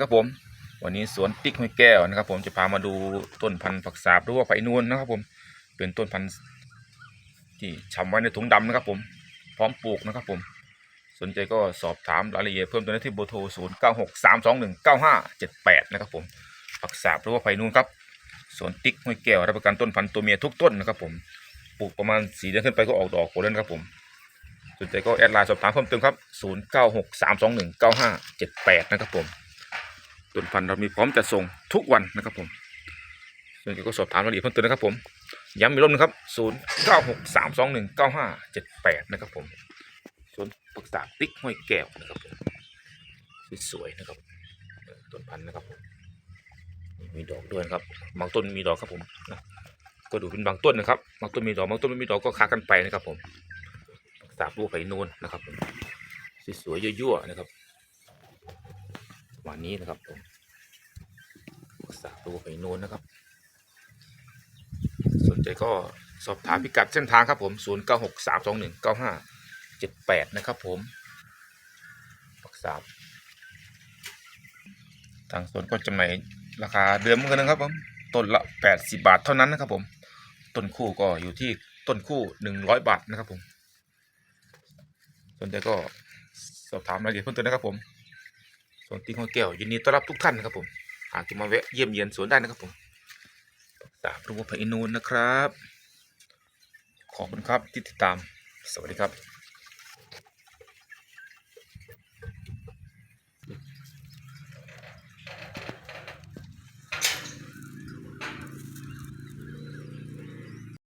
นะครับผมวันนี้สวนติ๊กห้วยแก้วนะครับ ผมจะพามาดูต้นพันธุ์ผักสาบหรือว่าไผ่นวลนะครับ ผมเป็นต้นพันธุ์ที่ชำไว้ในถุงดำนะครับ ผมพร้อมปลูกนะครับ ผมสนใจก็สอบถามรายละเอียดเพิ่มเติมได้ที่เบอร์โทร0 9 6 3 2 1 9 5 7 8 นะครับ ผมผักสาบหรือว่าไผ่นวลครับสวนติ๊กห้วยแก้วรับประกันต้นพันธุ์ตัวเมียทุกต้นนะครับ ผมปลูกประมาณสีเดือนขึ้นไปก็ออกดอกผลแล้วนะครับผมสนใจก็แอดไลน์สอบถามเพิ่มเติมครับ 0 9 6 3 2 1 9 5 7 8 นะครับผม ต้นพันธุ์เรามีพร้อมจัดส่งทุกวันนะครับผมสนใจก็สอบถามรายละเอียดเพิ่มเติมนะครับผมย้ำอีกรอบนึงครับ 0 9 6 3 2 1 9 5 7 8 นะครับผมสวนปรึกษาติ๊กห้วยแก้วนะครับผมสวยๆนะครับต้นพันธุ์นะครับผมมีดอกด้วยครับบางต้นมีดอกครับผมนะก็ดูเป็นบางต้นนะครับบางต้นมีดอกบางต้นไม่มีดอกก็ค้ากันไปนะครับผมปรึกษาผู้ไผ่นูนนะครับผมสวยๆยั่วๆนะครับ วันนี้นะครับผมปรึกษาตัวไปโน้นนะครับ สนใจก็สอบถามพิกัดเส้นทางครับผม0 9 6 3 2 1 9 5 7 8 นะครับผมปรึกษาทางสวนก็จำหน่ายราคาเดิมเหมือนกันนะครับผมต้นละ 80 บาทเท่านั้นนะครับผม ต้นคู่ก็อยู่ที่ต้นคู่ 100 บาทนะครับผมสนใจก็สอบถามรายละเอียดเพิ่มเติมนะครับผม วนติ๊กห้วแก้วยินดีต้อนรับทุกท่านนะครับผมหากจะมาแวะเยี่ยมเยียนสวนได้นะครับผมตามรูปพระอินูนนะครับ ขอบคุณครับที่ติดตาม สวัสดีครับ